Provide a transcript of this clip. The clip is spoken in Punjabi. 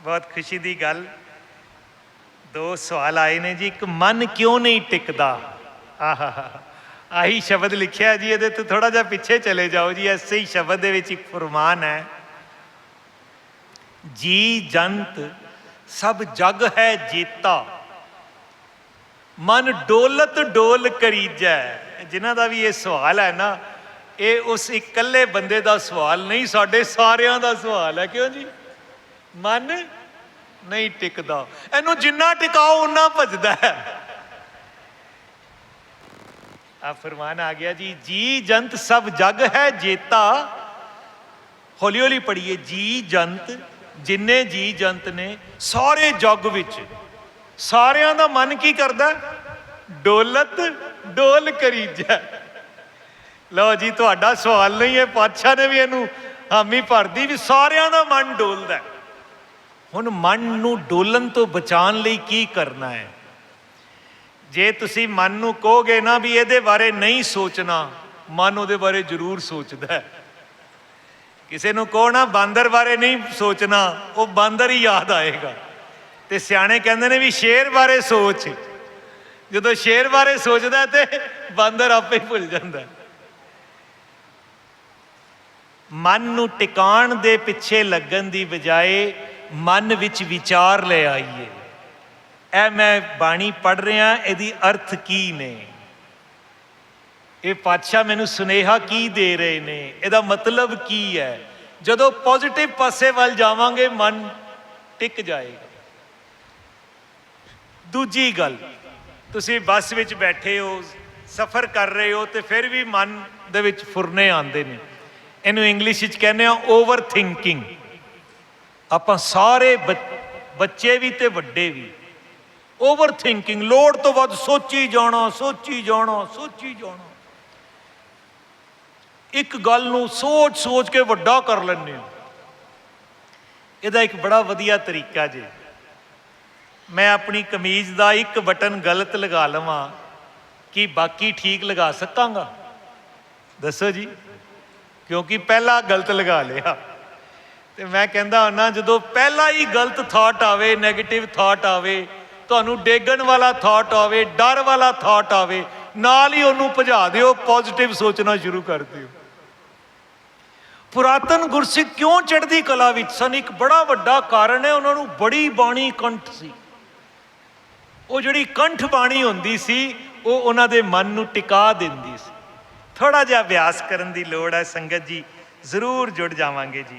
ਬਹੁਤ ਖੁਸ਼ੀ ਦੀ ਗੱਲ। ਦੋ ਸਵਾਲ ਆਏ ਨੇ ਜੀ, ਇੱਕ ਮਨ ਕਿਉਂ ਨਹੀਂ ਟਿਕਦਾ? ਆਹਾ ਆਹੀ ਸ਼ਬਦ ਲਿਖਿਆ ਜੀ, ਇਹਦੇ 'ਤੇ ਥੋੜਾ ਜਿਹਾ ਪਿੱਛੇ ਚਲੇ ਜਾਓ ਜੀ, ਐਸੇ ਹੀ ਸ਼ਬਦ ਦੇ ਵਿੱਚ ਇੱਕ ਫਰਮਾਨ ਹੈ। ਜੀ ਜੰਤ, ਸਭ ਜਗ ਹੈ ਜੀਤਾ। ਮਨ ਡੋਲਤ ਡੋਲ ਕਰੀਜੈ। ਜਿਨ੍ਹਾਂ ਦਾ ਵੀ ਇਹ ਸਵਾਲ ਹੈ ਨਾ, ਇਹ ਉਸ ਇਕੱਲੇ ਬੰਦੇ ਦਾ ਸਵਾਲ ਨਹੀਂ, ਸਾਡੇ ਸਾਰਿਆਂ ਦਾ ਸਵਾਲ ਹੈ। ਕਿਉਂ ਜੀ? ਮਨ ਨਹੀਂ ਟਿਕਦਾ। ਇਹਨੂੰ ਜਿੰਨਾ ਟਿਕਾਓ ਉਨਾ ਭਜਦਾ ਹੈ। ਆ ਫਰਮਾਨ ਆ ਗਿਆ ਜੀ ਜੀ ਜੰਤ ਸਭ ਜਗ ਹੈ ਜੇਤਾ। ਹੌਲੀ ਹੌਲੀ ਪੜੀਏ ਜੀ ਜੰਤ, ਜਿੰਨੇ ਜੀ ਜੰਤ ਨੇ, ਸਾਰੇ ਜਗ ਵਿੱਚ। ਸਾਰਿਆਂ ਦਾ ਮਨ ਕੀ ਕਰਦਾ? ਡੋਲਤ, ਡੋਲ ਕਰੀਜੈ। ਲਓ ਜੀ, ਤੁਹਾਡਾ ਸਵਾਲ ਨਹੀਂ ਹੈ, ਪਾਤਸ਼ਾਹ ਨੇ ਵੀ ਇਹਨੂੰ ਹਾਮੀ ਭਰਦੀ ਵੀ ਸਾਰਿਆਂ ਦਾ ਮਨ ਡੋਲਦਾ ਹੁਣ ਮਨ ਨੂੰ ਡੋਲਣ ਤੋਂ ਬਚਾਉਣ ਲਈ ਕੀ ਕਰਨਾ ਹੈ? ਜੇ ਤੁਸੀਂ ਮਨ ਨੂੰ ਕਹੋਗੇ ਨਾ ਵੀ ਇਹਦੇ ਬਾਰੇ ਨਹੀਂ ਸੋਚਣਾ, ਮਨ ਉਹਦੇ ਬਾਰੇ ਜ਼ਰੂਰ ਸੋਚਦਾ ਹੈ। ਕਿਸੇ ਨੂੰ ਕਹੋ ਨਾ, ਬਾਂਦਰ ਬਾਰੇ ਨਹੀਂ ਸੋਚਣਾ, ਉਹ ਬਾਂਦਰ ਹੀ ਯਾਦ ਆਏਗਾ। ਤੇ ਸਿਆਣੇ ਕਹਿੰਦੇ ਨੇ ਵੀ ਸ਼ੇਰ ਬਾਰੇ ਸੋਚ। ਜਦੋਂ ਸ਼ੇਰ ਬਾਰੇ ਸੋਚਦਾ ਤੇ ਬਾਂਦਰ ਆਪੇ ਹੀ ਭੁੱਲ ਜਾਂਦਾ। ਮਨ ਨੂੰ ਟਿਕਾਣ ਦੇ ਪਿੱਛੇ ਲੱਗਣ ਦੀ ਬਜਾਏ ਮਨ ਵਿੱਚ ਵਿਚਾਰ ਲੈ ਆਈਏ। ਇਹ ਮੈਂ ਬਾਣੀ ਪੜ ਰਿਹਾ, ਇਹਦੀ ਅਰਥ ਕੀ ਨੇ? ਇਹ ਪਾਤਸ਼ਾਹ ਮੈਨੂੰ ਸੁਨੇਹਾ ਕੀ ਦੇ ਰਹੇ ਨੇ? ਇਹਦਾ ਮਤਲਬ ਕੀ ਹੈ? ਜਦੋਂ ਪੋਜ਼ਿਟਿਵ ਪਾਸੇ ਵੱਲ ਜਾਵਾਂਗੇ, ਮਨ ਟਿਕ ਜਾਏਗਾ। ਦੂਜੀ ਗੱਲ, ਤੁਸੀਂ ਬੱਸ ਵਿੱਚ ਬੈਠੇ ਹੋ, ਸਫ਼ਰ ਕਰ ਰਹੇ ਹੋ, ਤੇ ਫਿਰ ਵੀ ਮਨ ਦੇ ਵਿੱਚ ਫੁਰਨੇ ਆਉਂਦੇ ਨੇ। ਇਹਨੂੰ ਇੰਗਲਿਸ਼ ਵਿੱਚ ਕਹਿੰਦੇ ਆ ਓਵਰ ਥਿੰਕਿੰਗ ਆਪਾਂ ਸਾਰੇ ਬੱਚ- ਬੱਚੇ ਵੀ ਤੇ ਵੱਡੇ ਵੀ। ਓਵਰ ਥਿੰਕਿੰਗ ਲੋੜ ਤੋਂ ਵੱਧ ਸੋਚੀ ਜਾਣਾ ਸੋਚੀ ਜਾਣਾ ਸੋਚੀ ਜਾਣਾ। ਇੱਕ ਗੱਲ ਨੂੰ ਸੋਚ ਸੋਚ ਕੇ ਵੱਡਾ ਕਰ ਲੈਂਦੇ ਹੋ। ਇਹਦਾ ਇੱਕ ਬੜਾ ਵਧੀਆ ਤਰੀਕਾ ਜੀ। ਮੈਂ ਆਪਣੀ ਕਮੀਜ਼ ਦਾ ਇੱਕ ਬਟਨ ਗਲਤ ਲਗਾ ਲਵਾਂ ਕਿ ਬਾਕੀ ਠੀਕ ਲਗਾ ਸਕਾਂਗਾ। ਦੱਸੋ ਜੀ, ਕਿਉਂਕਿ ਪਹਿਲਾ ਗਲਤ ਲਗਾ ਲਿਆ। ਤੇ ਮੈਂ ਕਹਿੰਦਾ ਹੁੰਨਾ ਜਦੋਂ ਪਹਿਲਾ ਹੀ ਗਲਤ ਥਾਟ ਆਵੇ 네ਗੇਟਿਵ ਥਾਟ ਆਵੇ, ਤੁਹਾਨੂੰ ਡੇਗਣ ਵਾਲਾ ਥਾਟ ਆਵੇ, ਡਰ ਵਾਲਾ ਥਾਟ ਆਵੇ, ਨਾਲ ਹੀ ਉਹਨੂੰ ਭਜਾ ਦਿਓ ਪੋਜ਼ਿਟਿਵ ਸੋਚਣਾ ਸ਼ੁਰੂ ਕਰ ਦਿਓ। ਪੁਰਾਤਨ ਗੁਰਸਿੱਖ ਕਿਉਂ ਚੜ੍ਹਦੀ ਕਲਾ ਵਿੱਚ ਸਨ? ਇੱਕ ਬੜਾ ਵੱਡਾ ਕਾਰਨ ਹੈ, ਉਹਨਾਂ ਨੂੰ ਬੜੀ ਬਾਣੀ ਕੰਠ ਸੀ। ਉਹ ਜਿਹੜੀ ਕੰਠ ਬਾਣੀ ਹੁੰਦੀ ਸੀ, ਉਹ ਉਹਨਾਂ ਦੇ ਮਨ ਨੂੰ ਟਿਕਾ ਦਿੰਦੀ ਸੀ। ਥੋੜਾ ਜਿਹਾ ਅਭਿਆਸ ਕਰਨ ਦੀ ਲੋੜ ਹੈ, ਸੰਗਤ ਜੀ, ਜ਼ਰੂਰ ਜੁੜ ਜਾਵਾਂਗੇ ਜੀ।